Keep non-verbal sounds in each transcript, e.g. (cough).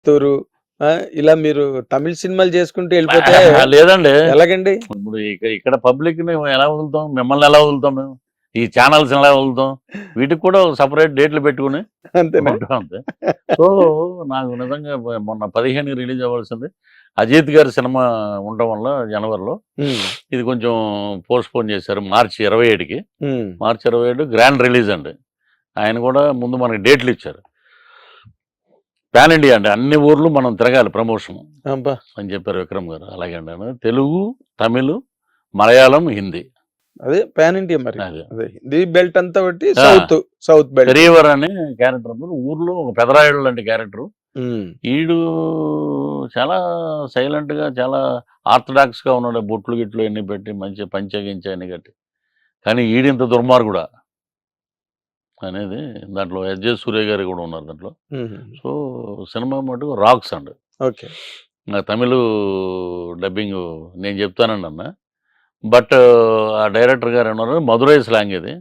చిత్తూరు ఇలా మీరు తమిళ సినిమాలు చేసుకుంటూ వెళ్ళిపోతే (laughs) లేదండి. ఎలాగండి? ఇప్పుడు ఇక- ఇక్కడ పబ్లిక్ని ఎలా వదులుతాం? మిమ్మల్ని ఎలా వదులుతాం మేము? ఈ ఛానల్స్ ఎలా వదులుతాం? వీటికి కూడా సపరేట్ డేట్లు పెట్టుకుని అంతే. సో నాకు నిజంగా మొన్న పదిహేను రిలీజ్ అవ్వాల్సింది అజిత్ గారి సినిమా ఉండడం వల్ల జనవరిలో. ఇది కొంచెం పోస్ట్ పోన్ చేశారు మార్చి ఇరవై ఏడుకి. మార్చి ఇరవై ఏడు గ్రాండ్ రిలీజ్ అండి. ఆయన కూడా ముందు మనకి డేట్లు ఇచ్చారు. పాన్ ఇండియా అండి. అన్ని ఊర్లు మనం తిరగాలి ప్రమోషన్. అని చెప్పారు విక్రమ్ గారు. అలాగే అండి. తెలుగు తమిళ్ మలయాళం హిందీ. అదే పాన్ ఇండియా మరి. అది. హిందీ బెల్ట్ అంతా బట్టి. South south belt. పెరియవర్ అనే క్యారెక్టర్ ఊర్లో ఒక పెదరాయుడు లాంటి క్యారెక్టర్. ఈడు చాలా సైలెంట్గా చాలా ఆర్థడాక్స్గా ఉన్నాడు. బొట్లు గిట్లు ఎన్ని పెట్టి మంచి పంచగించి అన్ని కట్టి. కానీ ఈడింత దుర్మార్గుడా. అనేది దాంట్లో ఎస్జే సూర్య గారు కూడా ఉన్నారు దాంట్లో. సో సినిమా మటుకు రాక్స్ అండి ఓకే. నా తమిళ్ డబ్బింగ్ నేను చెప్తానండి అన్న బట్ ఆ డైరెక్టర్ గారు అన్నారు మధురై స్లాంగ్ ఇది.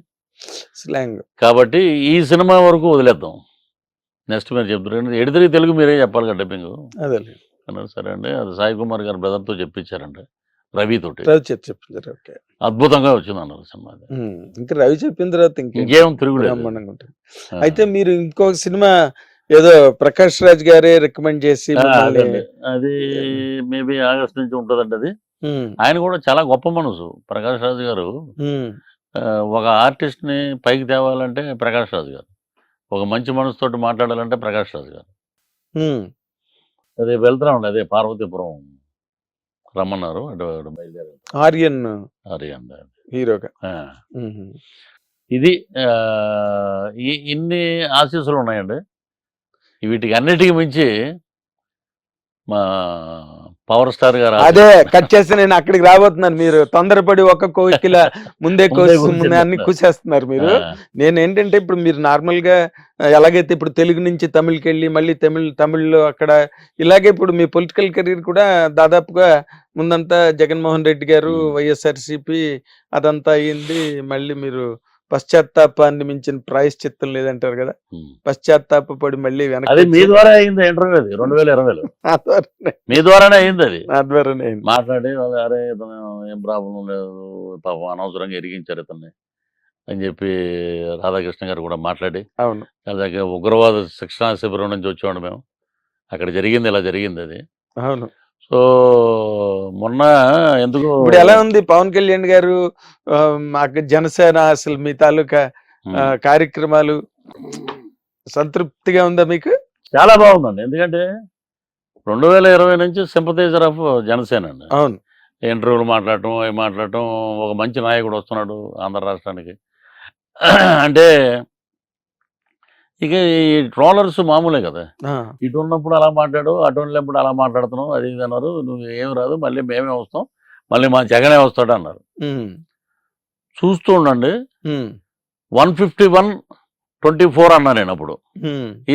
స్లాంగ్. కాబట్టి ఈ సినిమా వరకు వదిలేద్దాం. నెక్స్ట్ మీరు చెప్తారు ఎడితే తెలుగు మీరే చెప్పాలి కదా డబ్బింగ్. అదే అన్నారు సరే అండి. అది సాయి కుమార్ గారు బ్రదర్తో చెప్పించారండి రవి తోటి. రవి చెప్పి చెప్పించారు ఓకే. అద్భుతంగా వచ్చింది అన్నారు సినిమా ఇంకా రవి చెప్పిన తర్వాత ఇంకేం తిరుగులేదు. అయితే మీరు ఇంకొక సినిమా ఏదో ప్రకాష్ రాజ్ గారే రికమెండ్ చేసి. అది మేబీ ఆగస్ట్ నుంచి ఉంటుందండి అది. ఆయన కూడా చాలా గొప్ప మనసు ప్రకాష్ రాజు గారు. ఒక ఆర్టిస్ట్ని పైకి తేవాలంటే ప్రకాష్ రాజు గారు. ఒక మంచి మనసుతోటి మాట్లాడాలంటే ప్రకాష్ రాజు గారు. అదే వెళ్తున్నామండి అదే పార్వతీపురం. రమ్మన్నారు. అటు ఆర్యన్ అండి హీరోగా. ఇది ఇన్ని ఆశీస్సులు ఉన్నాయండి. వీటికి అన్నిటికీ మించి మా పవర్ స్టార్ గారు అదే కట్ చేస్తే నేను అక్కడికి రాబోతున్నాను. మీరు తొందరపడి ఒక్క కోకిల ముందే కోసి అన్ని కూసేస్తున్నారు మీరు. నేను ఏంటంటే ఇప్పుడు మీరు నార్మల్గా ఎలాగైతే ఇప్పుడు తెలుగు నుంచి తమిళ్కి వెళ్ళి మళ్ళీ తమిళ్ తమిళ్ళో అక్కడ ఇలాగే ఇప్పుడు మీ పొలిటికల్ కెరీర్ కూడా దాదాపుగా ముందంతా జగన్మోహన్ రెడ్డి గారు. వైఎస్ఆర్సిపి అదంతా అయ్యింది మళ్ళీ మీరు పశ్చాత్తాపాన్ని మించిన ప్రాయశ్చిత్తం లేదంటారు కదా. పశ్చాత్తాపడి మళ్ళీ వెనక్కి అది మీ ద్వారా అయింది ఇంటర్వ్యూ అది రెండు వేల ఇరవైలో. (laughs) మీ ద్వారానే అయింది అది. నా ద్వారానే అయింది. మాట్లాడి "అదే, అరే ఇతను ఏం ప్రాబ్లం లేదు పాపం అనవసరంగా ఎరిగించారు ఇతన్ని. అని చెప్పి రాధాకృష్ణ గారు కూడా మాట్లాడి అవును. అలాగే ఉగ్రవాద శిక్షణా శిబిరం నుంచి వచ్చేవాడు మేము. అక్కడ జరిగింది ఇలా జరిగింది అది. అవును. సో మొన్న ఎందుకు ఇప్పుడు ఎలా ఉంది పవన్ కళ్యాణ్ గారు? మాకు జనసేన అసలు మీ తాలూకా కార్యక్రమాలు సంతృప్తిగా ఉందా మీకు? చాలా బాగుందండి. ఎందుకంటే రెండు వేల ఇరవై నుంచి సింపతైజర్ ఆఫ్ జనసేన అండి. అవును. ఇంటర్వ్యూలు మాట్లాడటం అవి మాట్లాడటం ఒక మంచి నాయకుడు వస్తున్నాడు ఆంధ్ర రాష్ట్రానికి. అంటే ఇక ఈ ట్రోలర్స్ మామూలే కదా. ఇటు ఉన్నప్పుడు అలా మాట్లాడు అటు ఉన్నప్పుడు అలా మాట్లాడుతున్నావు అది ఇది అన్నారు. నువ్వు ఏం రాదు మళ్ళీ మేమే వస్తాం మళ్ళీ మా జగనే వస్తాడు అన్నారు. చూస్తూ ఉండండి. One fifty one twenty four అన్నా నేను అప్పుడు.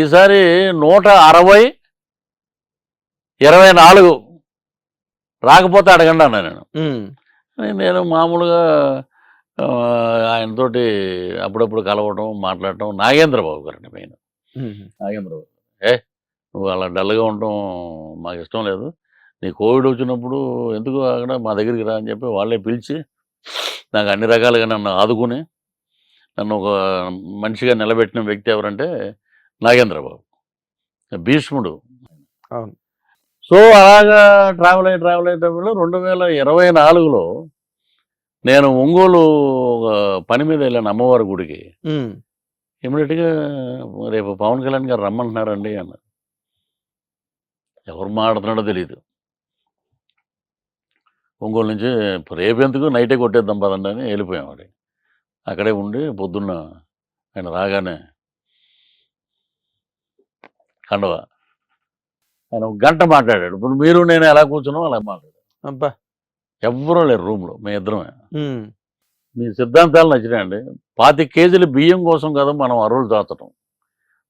ఈసారి నూట అరవై ఇరవై నాలుగు. రాకపోతే అడగండి అన్నా నేను. నేను మామూలుగా ఆయనతోటి అప్పుడప్పుడు కలవడం మాట్లాడటం నాగేంద్రబాబు గారండి మెయిన్ నాగేంద్రబాబు ఏ నువ్వు అలా డల్గా ఉండటం మాకు ఇష్టం లేదు. నీ కోవిడ్ వచ్చినప్పుడు ఎందుకు అక్కడ మా దగ్గరికి రా అని చెప్పి వాళ్ళే పిలిచి నాకు అన్ని రకాలుగా నన్ను ఆదుకుని నన్ను ఒక మనిషిగా నిలబెట్టిన వ్యక్తి ఎవరంటే నాగేంద్రబాబు. భీష్ముడు. సో అలాగా ట్రావెల్ అయ్యి ట్రావెల్ అయ్యేటప్పుడు రెండు వేల ఇరవై నాలుగులో నేను ఒంగోలు ఒక పని మీద వెళ్ళాను అమ్మవారి గుడికి. ఇమీడియట్గా రేపు పవన్ కళ్యాణ్ గారు రమ్మంటున్నారండి అన్నారు. ఎవరు మాట్లాడుతున్నాడో తెలియదు ఒంగోలు నుంచి రేపు ఎందుకు నైటే కొట్టేద్దాం పదండి అని వెళ్ళిపోయాం వాడి అక్కడే ఉండి పొద్దున్న ఆయన రాగానే కండవ. ఆయన ఒక గంట మాట్లాడాడు. ఇప్పుడు మీరు నేను ఎలా కూర్చున్నాం అలా మాట్లాడాడు. అబ్బా. ఎవ్వరూ లేరు రూమ్లో మీ ఇద్దరమే. మీ సిద్ధాంతాలు నచ్చినాయండి. పాతి కేజీల బియ్యం కోసం కదా మనం అరువులు దాచటం.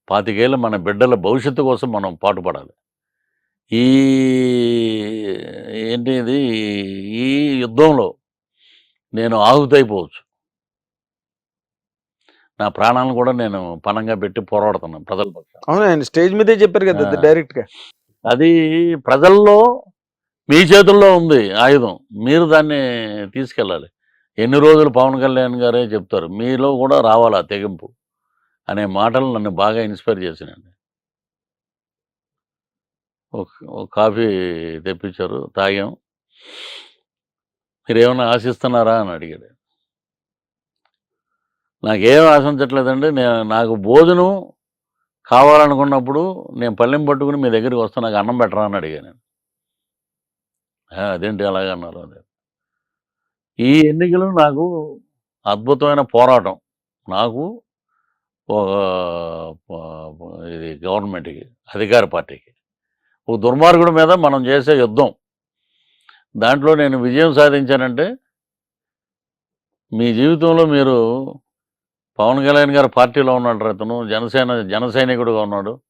పాతికేళ్ళ మన బిడ్డల భవిష్యత్తు కోసం మనం పాటుపడాలి. ఈ ఏంటి ఇది? ఈ యుద్ధంలో నేను ఆహుతైపోవచ్చు. నా ప్రాణాలను కూడా నేను పణంగా పెట్టి పోరాడుతున్నాను ప్రజల అవును ఆయన స్టేజ్ మీదే చెప్పారు కదా ఆ. డైరెక్ట్గా అది ప్రజల్లో మీ చేతుల్లో ఉంది ఆయుధం. మీరు దాన్ని తీసుకెళ్ళాలి. ఎన్ని రోజులు పవన్ కళ్యాణ్ గారే చెప్తారు మీలో కూడా రావాలి ఆ తెగింపు అనే మాటలు నన్ను బాగా ఇన్స్పైర్ చేసినండి ఒక ఒక కాఫీ తెప్పించారు తాగాం. మీరు ఏమైనా ఆశిస్తున్నారా అని అడిగాడు. నాకేం ఆశించట్లేదండి నేను నాకు భోజనం కావాలనుకున్నప్పుడు నేను పళ్ళెం పట్టుకుని మీ దగ్గరికి వస్తా నాకు అన్నం పెట్టరా అని అడిగాను నేను. అదేంటి అలాగే అన్నారు. అదే. ఈ ఎన్నికలు నాకు అద్భుతమైన పోరాటం. నాకు ఒక ఇది గవర్నమెంట్కి అధికార పార్టీకి. ఒక దుర్మార్గుడి మీద మనం చేసే యుద్ధం. దాంట్లో నేను విజయం సాధించానంటే మీ జీవితంలో మీరు పవన్ కళ్యాణ్ గారు పార్టీలో ఉన్నాడు అతను జనసేన జన సైనికుడుగా ఉన్నాడు.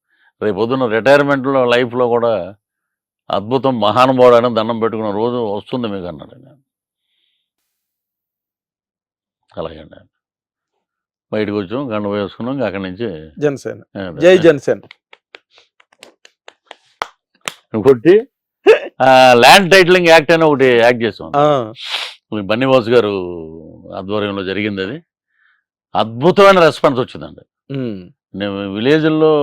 రేపు పొద్దున్న రిటైర్మెంట్లో లైఫ్లో కూడా అద్భుతం మహానుభావుడు అని దండం పెట్టుకున్న రోజు వస్తుంది మీకు అన్నాడు ఆయన. అలాగే అండి. బయటకు వచ్చాం గంట వేసుకున్నాం అక్కడి నుంచి జనసేన. జై జనసేన. కొట్టి ల్యాండ్ టైటిలింగ్ యాక్ట్ అని ఒకటి యాక్ట్ చేసాం బన్నీవాస్ గారు ఆధ్వర్యంలో జరిగింది అది. అద్భుతమైన రెస్పాన్స్ వచ్చిందండి. నేను విలేజ్లో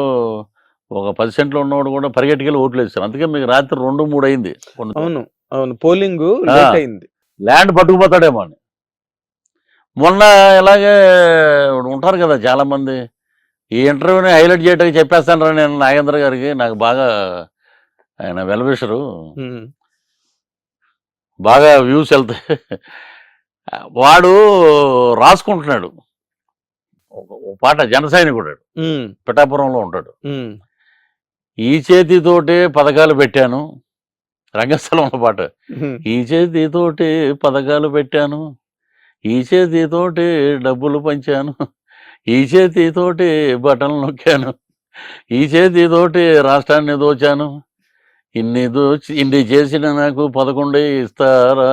ఒక పది సెంట్లు ఉన్నవాడు కూడా పరిగెట్టుకెళ్ళి ఓట్లు వేస్తాను అందుకే మీకు రాత్రి రెండు మూడు అయింది. అవును అవును. పోలింగ్ అయింది. ల్యాండ్ పట్టుకుపోతాడేమో అని. మొన్న ఇలాగే ఉంటారు కదా చాలా మంది ఈ ఇంటర్వ్యూని హైలైట్ చేయడానికి చెప్పేస్తాను నేను నాగేంద్ర గారికి. నాకు బాగా ఆయన వెల్విషరు. ఉమ్, బాగా వ్యూస్ వెళ్తాయి. వాడు రాసుకుంటున్నాడు. ఒక- పాట జన సైనికుడు ఉమ్, పిఠాపురంలో ఉంటాడు. ఈ చేతితోటే పథకాలు పెట్టాను. రంగస్థలంలో పాట. ఈ చేతితోటి పథకాలు పెట్టాను. ఈ చేతితోటి డబ్బులు పంచాను. ఈ చేతితోటి బటన్లు నొక్కాను. ఈ చేతితోటి రాష్ట్రాన్ని దోచాను. ఇన్ని దోచి ఇన్ని చేసిన నాకు పదకొండే ఇస్తారా?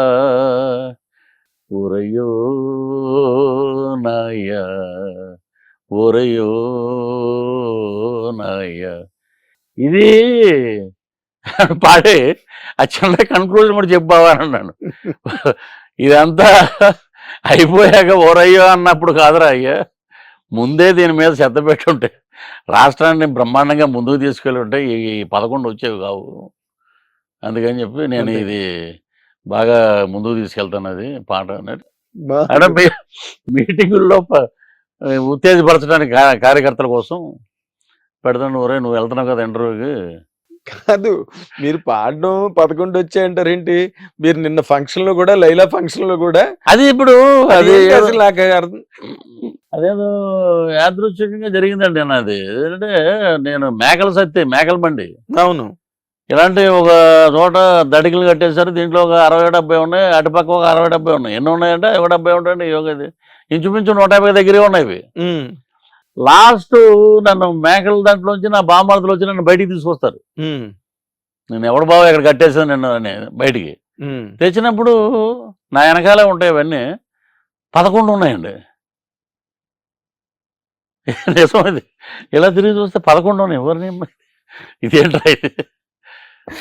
ఊరయ్యో నాయ్యా. ఊరయ్యో నాయ్యా. ఇది పాడే ఆ చిన్న కన్క్లూజన్ కూడా చెప్పావా అని అన్నాను. ఇదంతా అయిపోయాక ఓరయ్యో అన్నప్పుడు కాదురా అయ్యా ముందే దీని మీద శ్రద్ధ పెట్టుంటే రాష్ట్రాన్ని బ్రహ్మాండంగా ముందుకు తీసుకెళ్ళి ఉంటే ఈ పదకొండు వచ్చేవి కావు. అందుకని చెప్పి నేను. ఇది బాగా ముందుకు తీసుకెళ్తాను అది పాట అనేది. అంటే మీటింగుల్లో ఉత్తేజపరచడానికి కార్యకర్తల కోసం పెడతాను ఒరే నువ్వు వెళ్తున్నావు కదా ఇంటర్వ్యూకి. కాదు మీరు పాడడం పదకొండు వచ్చాయంటారేంటి? మీరు నిన్న ఫంక్షన్లో కూడా లైలా ఫంక్షన్లో కూడా అది ఇప్పుడు అది నాకు అర్థం అదేదో యాదృచ్ఛికంగా జరిగిందండి నాది. ఏంటంటే నేను మేకల సత్తి మేకల బండి. అవును. ఇలాంటి ఒక చోట దడికలు కట్టేశారు. దీంట్లో ఒక అరవై డెబ్బై ఉన్నాయి. అటుపక్క ఒక అరవై డెబ్బై ఉన్నాయి. ఎన్ని ఉన్నాయంటే ఇరవై డెబ్బై ఉంటాయండి. యోగ ఇది. ఇంచుమించు నూట యాభై దగ్గరే ఉన్నాయి లాస్ట్ నన్ను మేకల దాంట్లోంచి నా బామార్తలు వచ్చి నన్ను బయటికి తీసుకొస్తారు. నేను ఎవడు బావ ఇక్కడ కట్టేసాను నిన్ను బయటికి. తెచ్చినప్పుడు నా వెనకాలే ఉంటాయి అవన్నీ పదకొండు ఉన్నాయండి. (laughs) నిజం ఇది ఇలా తిరిగి చూస్తే పదకొండు ఉన్నాయి. ఎవరిని (laughs) ఇదేంట్రా ఇది?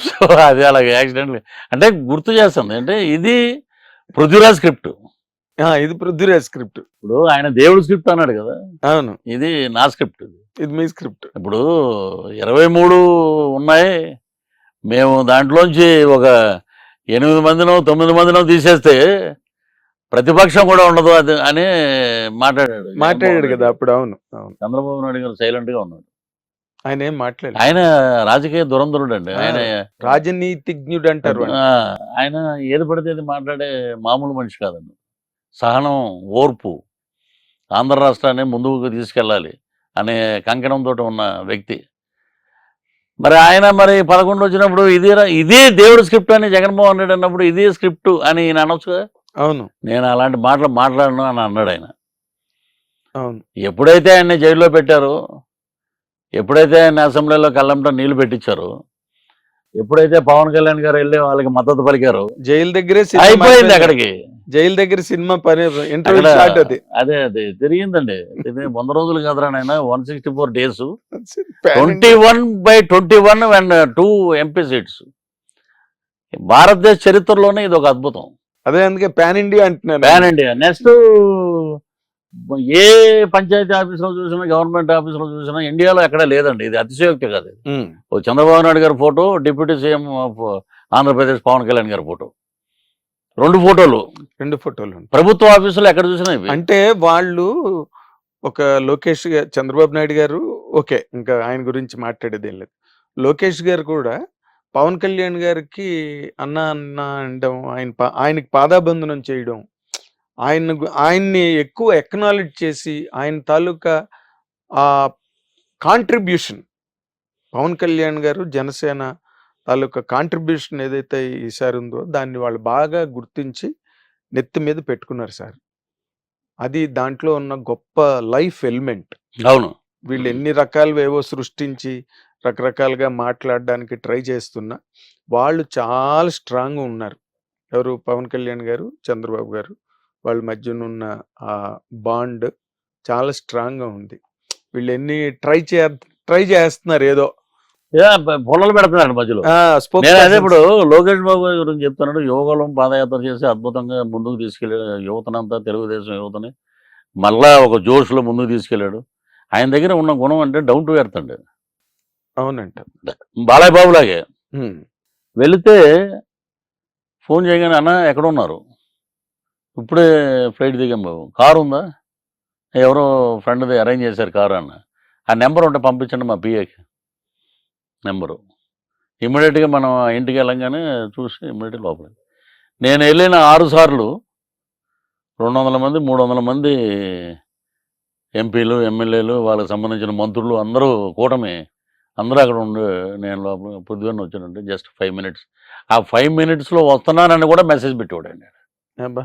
సో అది అలాగే యాక్సిడెంట్ అంటే గుర్తు చేస్తుంది అంటే ఇది పృథ్వీరాజ్ స్క్రిప్ట్. ఇది పృథ్వీరాజ్ స్క్రిప్ట్. ఇప్పుడు ఆయన దేవుడు స్క్రిప్ట్ అన్నాడు కదా. అవును. ఇది నా స్క్రిప్ట్ ఇది. మీ స్క్రిప్ట్. ఇప్పుడు ఇరవై మూడు ఉన్నాయి. మేము దాంట్లోంచి ఒక ఎనిమిది మందినో తొమ్మిది మందినో తీసేస్తే ప్రతిపక్షం కూడా ఉండదు అది అని మాట్లాడాడు మాట్లాడాడు కదా అప్పుడు అవును అవును. చంద్రబాబు నాయుడు గారు సైలెంట్గా ఉన్నాడు. ఆయన ఏం మాట్లాడాడు ఆయన రాజకీయ దురంధరుడు అండి. ఆయన రాజనీతిజ్ఞుడు అంటారు ఆయన ఏది పడితే అది మాట్లాడే మామూలు మనిషి కాదండి. సహనం ఓర్పు ఆంధ్ర రాష్ట్రాన్ని ముందుకు తీసుకెళ్ళాలి అనే కంకణంతో ఉన్న వ్యక్తి. మరి ఆయన మరి పదకొండు వచ్చినప్పుడు ఇది ఇదే దేవుడు స్క్రిప్ట్ అని జగన్మోహన్ రెడ్డి అన్నప్పుడు ఇదే స్క్రిప్ట్ అని ఈయన అనొచ్చు కదా? అవును. నేను అలాంటి మాటలు మాట్లాడను అని అన్నాడు ఆయన. అవును. ఎప్పుడైతే ఆయన్ని జైల్లో పెట్టారో ఎప్పుడైతే ఆయన అసెంబ్లీలో కళ్ళంట నీళ్ళు పెట్టించారో ఎప్పుడైతే పవన్ కళ్యాణ్ గారు వెళ్ళి వాళ్ళకి మద్దతు పలికారో జైలు దగ్గరే సినిమా అయిపోయింది. అక్కడికి. జైలు దగ్గర సినిమా పని ఇంటర్వ్యూ షాట్ అది. అదే అదే తిరిగిందండి. వంద రోజులు కదరా నాయన one sixty four days twenty one by twenty one and two MP seats భారతదేశ చరిత్రలోనే ఇది ఒక అద్భుతం. అదే అందుకే పాన్ ఇండియా అంటున్నాను ప్యాన్ ఇండియా నెక్స్ట్ ఏ పంచాయతీ ఆఫీసులో చూసినా గవర్నమెంట్ ఆఫీసులో చూసినా ఇండియాలో ఎక్కడ లేదండి. ఇది అతిశయోక్తి కాదు చంద్రబాబు నాయుడు గారి photo deputy CM of Andhra Pradesh Pawan Kalyan గారి ఫోటో. రెండు ఫోటోలు. రెండు ఫోటోలు. ప్రభుత్వ ఆఫీసులో ఎక్కడ చూసినా అంటే వాళ్ళు ఒక లోకేష్ చంద్రబాబు నాయుడు గారు ఓకే ఇంకా ఆయన గురించి మాట్లాడేది ఏం లేదు. లోకేష్ గారు కూడా పవన్ కళ్యాణ్ గారికి అన్న అన్న అనడం ఆయన ఆయనకి పాదాబంధనం చేయడం ఆయన ఆయన్ని ఎక్కువ ఎక్నాలెడ్జ్ చేసి ఆయన తాలూకా ఆ కాంట్రిబ్యూషన్ పవన్ కళ్యాణ్ గారు జనసేన తాలూకా కాంట్రిబ్యూషన్ ఏదైతే ఈసారి ఉందో దాన్ని వాళ్ళు బాగా గుర్తించి నెత్తి మీద పెట్టుకున్నారు సార్. అది దాంట్లో ఉన్న గొప్ప లైఫ్ ఎలిమెంట్. అవును. వీళ్ళు ఎన్ని రకాలు ఏవో సృష్టించి రకరకాలుగా మాట్లాడడానికి ట్రై చేస్తున్నా వాళ్ళు చాలా స్ట్రాంగ్ ఉన్నారు. ఎవరు? పవన్ కళ్యాణ్ గారు? చంద్రబాబు గారు. వాళ్ళ మధ్యన ఉన్న ఆ బాండ్ చాలా స్ట్రాంగ్గా ఉంది. వీళ్ళు ఎన్ని ట్రై చే ట్రై చేస్తున్నారు ఏదో. పొలాలు పెడుతున్నాడు మధ్యలో. నేను అదే. ఇప్పుడు లోకేష్ బాబు గారి గురించి చెప్తున్నాడు యోగలం పాదయాత్ర చేసి అద్భుతంగా ముందుకు తీసుకెళ్ళాడు యువతనంతా తెలుగుదేశం యువతని మళ్ళా ఒక జోష్లో ముందుకు తీసుకెళ్ళాడు. ఆయన దగ్గర ఉన్న గుణం అంటే డౌన్ టు ఎర్త్ అండి. అవునంట. బాలయ్య బాబు లాగే ఉమ్, వెళితే ఫోన్ చేయగానే అన్న ఎక్కడ ఉన్నారు ఇప్పుడే ఫ్లైట్ దిగాం బాబు. కారు ఉందా? ఎవరో ఫ్రెండ్ది అరేంజ్ చేశారు కారు అన్న. ఆ నెంబర్ ఉంటే పంపించండి మా పిఏకి నెంబరు ఇమ్మీడియట్గా మనం ఇంటికి వెళ్ళంగానే చూసి ఇమ్మీడియట్ లోపల నేను వెళ్ళిన ఆరు సార్లు రెండు వందల మంది మూడు వందల మంది ఎంపీలు ఎమ్మెల్యేలు వాళ్ళకి సంబంధించిన మంత్రులు అందరూ కూటమి అందరూ అక్కడ ఉండి నేను లోపల పొద్దున్న వచ్చానంటే జస్ట్ ఫైవ్ మినిట్స్ ఆ ఫైవ్ మినిట్స్లో వస్తున్నానని కూడా మెసేజ్ పెట్టేవాడండి అబ్బా.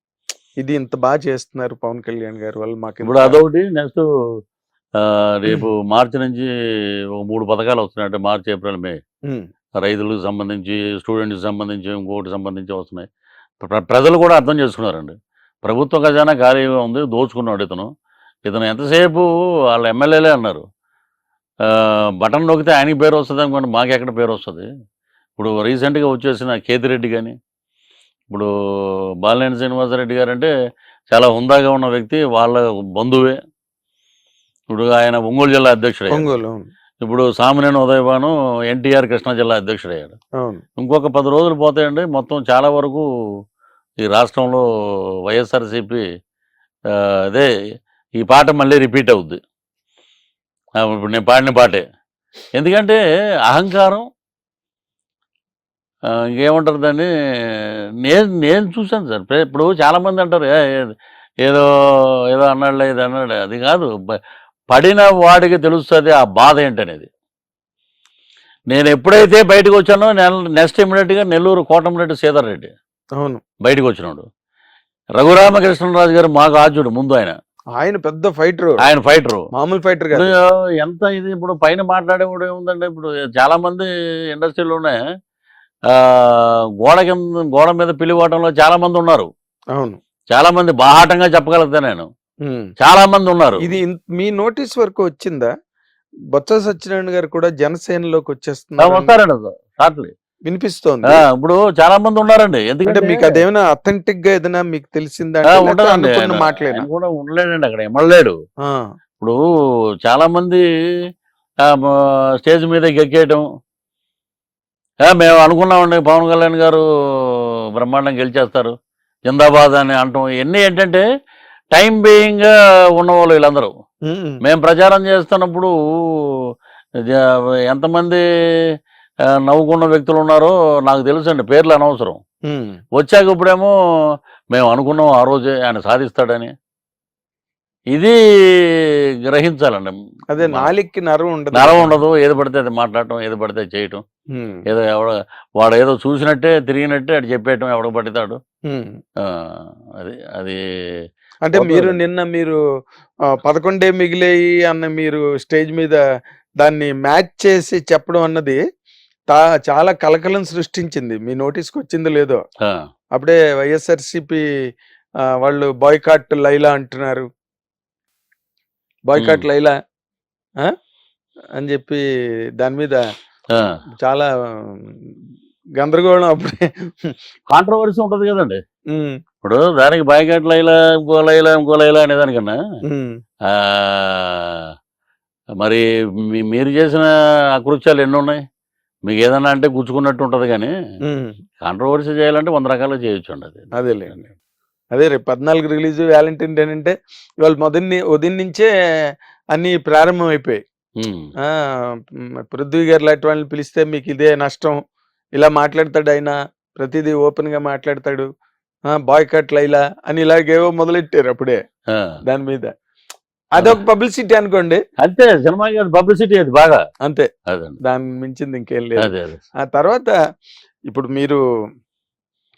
ఇది ఇంత బాగా చేస్తున్నారు పవన్ కళ్యాణ్ గారు వాళ్ళు మాకు ఇప్పుడు అదొకటి నెక్స్ట్ రేపు మార్చి నుంచి ఒక మూడు పథకాలు వస్తున్నాయి. అంటే మార్చి ఏప్రిల్ మే. రైతులకు సంబంధించి స్టూడెంట్కి సంబంధించి ఇంకోటి సంబంధించి వస్తున్నాయి. ప్ర- ప్రజలు కూడా అర్థం చేసుకున్నారండి. ప్రభుత్వ ఖజానా ఖాళీగా ఉంది దోచుకున్నాడు ఇతను. ఇతను ఎంతసేపు వాళ్ళ ఎమ్మెల్యేలే అన్నారు. ఆ, బటన్ నొక్కితే ఆయనకి పేరు వస్తుంది అనుకోండి మాకు ఎక్కడ పేరు వస్తుంది? ఇప్పుడు రీసెంట్గా వచ్చేసిన కేతిరెడ్డి కానీ ఇప్పుడు బాలినేని శ్రీనివాసరెడ్డి గారు అంటే చాలా హుందాగా ఉన్న వ్యక్తి వాళ్ళ బంధువే. ఇప్పుడు ఆయన ఒంగోలు జిల్లా అధ్యక్షుడు ఒంగోలు ఇప్పుడు సామినేని ఉదయభాను ఎన్టీఆర్ కృష్ణా జిల్లా అధ్యక్షుడు అయ్యాడు అవును. ఇంకొక పది రోజులు పోతాయండి మొత్తం చాలా వరకు ఈ రాష్ట్రంలో వైఎస్ఆర్సీపీ అదే ఈ పాట మళ్ళీ రిపీట్ అవుద్ది. ఇప్పుడు నేను పాడిన పాటే. ఎందుకంటే అహంకారం ఇంకేమంటారు దాన్ని నేను నేను చూశాను సార్. ఇప్పుడు చాలామంది అంటారు "ఏ, ఏ- ఏదో ఏదో అన్నాడులే ఇది అన్నాడు అది కాదు. పడిన వాడికి తెలుస్తుంది ఆ బాధ ఏంటనేది. నేను ఎప్పుడైతే బయటకు వచ్చానో నెక్స్ట్ ఇమ్మీడియట్గా నెల్లూరు కోటమిరెడ్డి సీతారెడ్డి రెడ్డి అవును. బయటకు వచ్చినాడు. రఘురామకృష్ణరాజు గారు మాకు ఆద్యుడు ముందు ఆయన. ఆయన పెద్ద ఫైటర్. ఆయన ఫైటరు. మామూలు ఫైటర్ ఎంత ఇది ఇప్పుడు పైన మాట్లాడేవాడు ఏముందంటే ఇప్పుడు చాలా మంది ఇండస్ట్రీలోనే గోడ కింద గోడ మీద పిలివాటంలో చాలా మంది ఉన్నారు. అవును. చాలా మంది బాహాటంగా చెప్పగలుగుతా నేను. చాలా మంది ఉన్నారు. ఇది మీ నోటీస్ వరకు వచ్చిందా? బొత్స సత్యనారాయణ గారు కూడా జనసేనలోకి వచ్చేస్తున్నారు వస్తారండి షార్ట్లీ వినిపిస్తోంది. ఇప్పుడు చాలా మంది ఉన్నారండి. ఎందుకంటే మీకు అదేమైనా అథెంటిక్గా ఏదైనా మీకు తెలిసిందా ఆయన కూడా ఉండలేడండి అక్కడ. ఎమ్మలేడు ఆ, ఇప్పుడు చాలా మంది స్టేజ్ మీద గెక్కేయటం మేము అనుకున్నామండి పవన్ కళ్యాణ్ గారు బ్రహ్మాండం గెలిచేస్తారు. జిందాబాద్ అని అంటాం. ఇవన్నీ ఏంటంటే టైం బీయింగ్గా ఉన్నవాళ్ళు వీళ్ళందరూ. మేము. ప్రచారం చేస్తున్నప్పుడు ఎంతమంది నవ్వుకున్న వ్యక్తులు ఉన్నారో నాకు తెలుసండి పేర్లు అనవసరం. వచ్చాక ఇప్పుడేమో మేము అనుకున్నాం ఆ రోజే ఆయన సాధిస్తాడని. ఇది గ్రహించాలండి. అదే నాలిక్కి నరం ఉండదు. నరం ఉండదు. ఏది పడితే అది మాట్లాడటం ఏది పడితే చేయటం. ఏదో ఎవడ వాడు ఏదో చూసినట్టే తిరిగినట్టే అటు చెప్పేయటం ఎవడ పడతాడు. అది అది అంటే. మీరు నిన్న మీరు పదకొండే మిగిలేయి అన్న మీరు స్టేజ్ మీద దాన్ని మ్యాచ్ చేసి చెప్పడం అన్నది తా- చాలా కలకలం సృష్టించింది. మీ నోటీస్కి వచ్చిందో లేదో. అప్పుడే వైఎస్ఆర్సిపి వాళ్ళు బాయ్కాట్ లైలా అంటున్నారు. బాయ్కాట్. లైలా? అని చెప్పి దాని మీద. చాలా గందరగోళం అప్పుడే కాంట్రవర్సీ ఉంటది కదండి ఇప్పుడు దానికి బాయ్కాట్ లైలా ఇంకో లైలా ఇంకో లైలా అనే దానికన్నా మరి మీరు చేసిన అకృత్యాలు ఎన్ని ఉన్నాయి మీకు ఏదన్నా అంటే గుచ్చుకున్నట్టు ఉంటది కానీ. కాంట్రవర్సీ చేయాలంటే వంద రకాలుగా చేయొచ్చు అండి అది అదేలేండి అదే రేపు పద్నాలుగు రిలీజ్ వ్యాలంటైన్ డే అంటే ఇవాళ మొదటి ఉదయం నుంచే అన్ని ప్రారంభం అయిపోయాయి పృథ్వీ గారు లాంటి వాళ్ళని పిలిస్తే మీకు ఇదే నష్టం. ఇలా మాట్లాడతాడు ఆయన ప్రతిదీ ఓపెన్గా మాట్లాడతాడు. బాయ్ కట్ లైలా అని ఇలాగేవో మొదలెట్టారు అప్పుడే. దాని మీద. అదొక పబ్లిసిటీ అనుకోండి. అంతే సినిమాకి పబ్లిసిటీ అది బాగా. అంతే. దాని మించింది ఇంకేం లేదు. ఆ తర్వాత ఇప్పుడు మీరు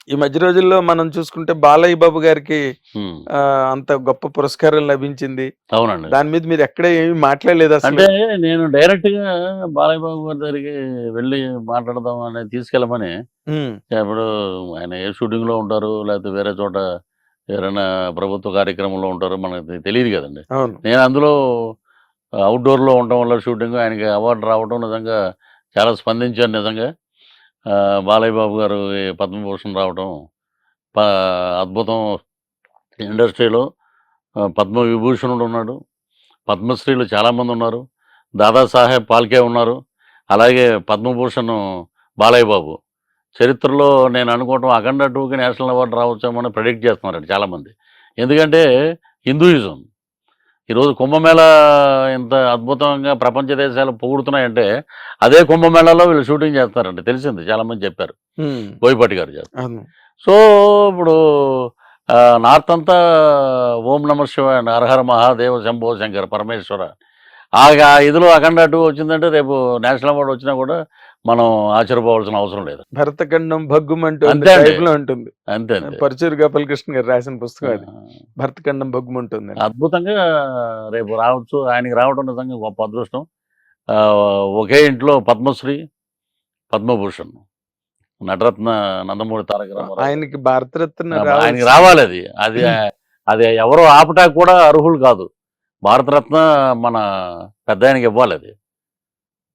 ఈ మధ్య రోజుల్లో మనం చూసుకుంటే బాలయ్య బాబు గారికి అంత గొప్ప పురస్కారం లభించింది. అవునండి. దాని మీద మీరు ఎక్కడ ఏమి మాట్లాడలేదు అంటే నేను డైరెక్ట్గా బాలయ్య బాబు గారి దగ్గరికి వెళ్ళి మాట్లాడదాం అనేది తీసుకెళ్ళమని ఇప్పుడు ఆయన ఏ షూటింగ్లో ఉంటారు లేకపోతే వేరే చోట ఎవరైనా ప్రభుత్వ కార్యక్రమంలో ఉంటారో మనకు తెలియదు కదండి. నేను అందులో అవుట్డోర్లో ఉండటం వల్ల షూటింగ్ ఆయనకి అవార్డు రావడం నిజంగా చాలా స్పందించాను నిజంగా. బాలయ్య బాబు గారు ఈ పద్మభూషణ్ రావడం ప- అద్భుతం ఇండస్ట్రీలో. పద్మ విభూషణుడు ఉన్నాడు. పద్మశ్రీలు చాలామంది ఉన్నారు దాదాసాహెబ్ పాల్కే ఉన్నారు. అలాగే పద్మభూషణ్ బాలయ్య బాబు చరిత్రలో నేను అనుకోవటం అఖండ టూకి నేషనల్ అవార్డు రావచ్చామని ప్రెడిక్ట్ చేస్తున్నారండి చాలామంది. ఎందుకంటే హిందూయిజం. ఈరోజు కుంభమేళ ఇంత అద్భుతంగా ప్రపంచ దేశాలు పొగుడుతున్నాయంటే అదే కుంభమేళాలో వీళ్ళు షూటింగ్ చేస్తున్నారండి తెలిసింది. చాలామంది చెప్పారు. ఉమ్, బోయపాటి గారు చేస్తారు సో ఇప్పుడు నార్త్ అంతా ఓం నమ శివాయ హరహర మహాదేవ శంభో శంకర పరమేశ్వర. ఆ ఆ ఇదిలో అఖండ టూ వచ్చిందంటే రేపు నేషనల్ అవార్డు వచ్చినా కూడా మనం ఆశ్చర్యపోవాల్సిన అవసరం లేదు. భరతఖండం భగ్గుమంటూ ఉంటుంది. అంతే పరచూరు గోపాలకృష్ణ గారు రాసిన పుస్తకం అది. భరతఖండం భగ్గుమంటుంది అద్భుతంగా రేపు రావచ్చు ఆయనకి రావడం నిజంగా గొప్ప అదృష్టం. ఆ, ఒకే ఇంట్లో పద్మశ్రీ పద్మభూషణ్ నటరత్న నందమూరి తారక రామారావు. ఆయనకి భారతరత్న ఆయనకి రావాలి అది. అది అది ఎవరో ఆపటానికి కూడా అర్హులు కాదు. భారతరత్న మన పెద్ద ఆయనకి ఇవ్వాలి అది.